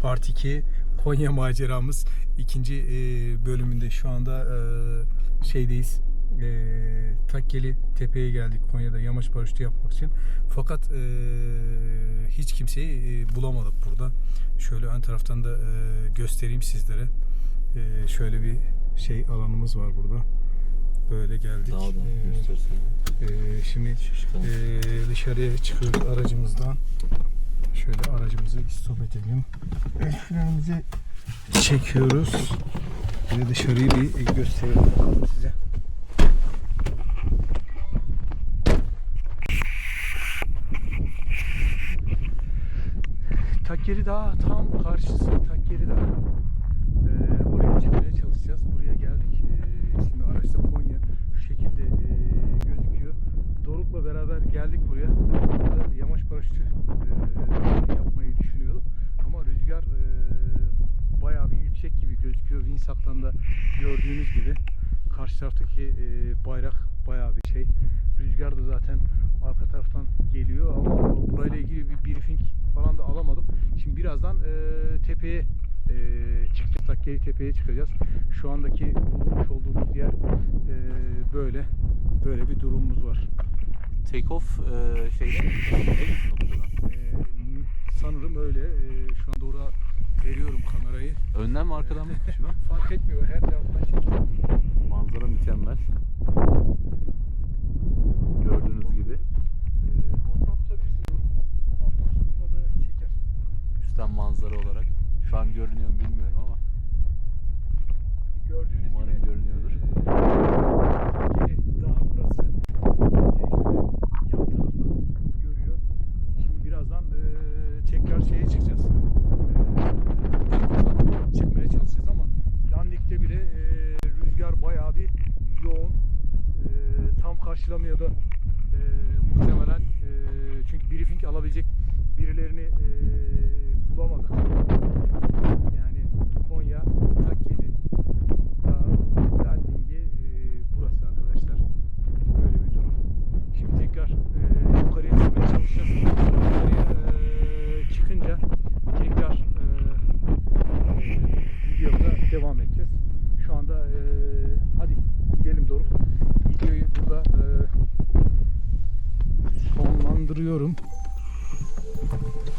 Part 2 Konya maceramız ikinci e, bölümünde şu anda e, şeydeyiz. E, Takkeli Tepe'ye geldik Konya'da yamaç paraşütü yapmak için. Fakat e, hiç kimseyi e, bulamadık burada. Şöyle ön taraftan da e, göstereyim sizlere. E, şöyle bir şey alanımız var burada. Böyle geldik. Daha da E, e, şimdi ee, dışarıya çıkıyoruz aracımızdan. Şöyle aracımızı stop edelim. El frenimizi çekiyoruz. Bir de dışarıyı bir gösterelim size. Takkeri Dağı tam karşısı Takkeri Dağı. Ee, oraya çıkmaya çalışacağız. Buraya geldik. Ee, şimdi araçta Konya şu şekilde ee, gözüküyor. Doruk'la beraber geldik buraya. Burada yamaç paraşütü ee, yapmayı düşünüyorduk. Ama rüzgar ee, bayağı bir yüksek gibi Winsak'tan da gördüğünüz gibi. Karşı taraftaki ee, bayrak bayağı bir şey. Rüzgar da zaten arka taraftan geliyor ama burayla ilgili bir briefing falan da alamadık. Şimdi birazdan ee, tepeye ee, çıkacağız. Takkeli tepeye çıkacağız. Şu andaki bulunmuş olduğumuz yer ee, böyle. Böyle bir durumumuz var. Take off e, şeyde Önden mi arkadan mı şunu? Fark etmiyor. Her taraftan çekiyor. Manzara mükemmel. Gördüğünüz gibi. Ee. Üstten manzara olarak. Şu an görünüyor mu bilmiyorum ama. Gördüğünüz Umarım gibi görünüyordur. Takkeli Dağı burası. Yan taraftan görüyor. Şimdi birazdan eee, tekrar şeye çıkacağız. Eee, tam karşılamıyor da eee, muhtemelen. Eee, çünkü briefing alabilecek kaldırıyorum.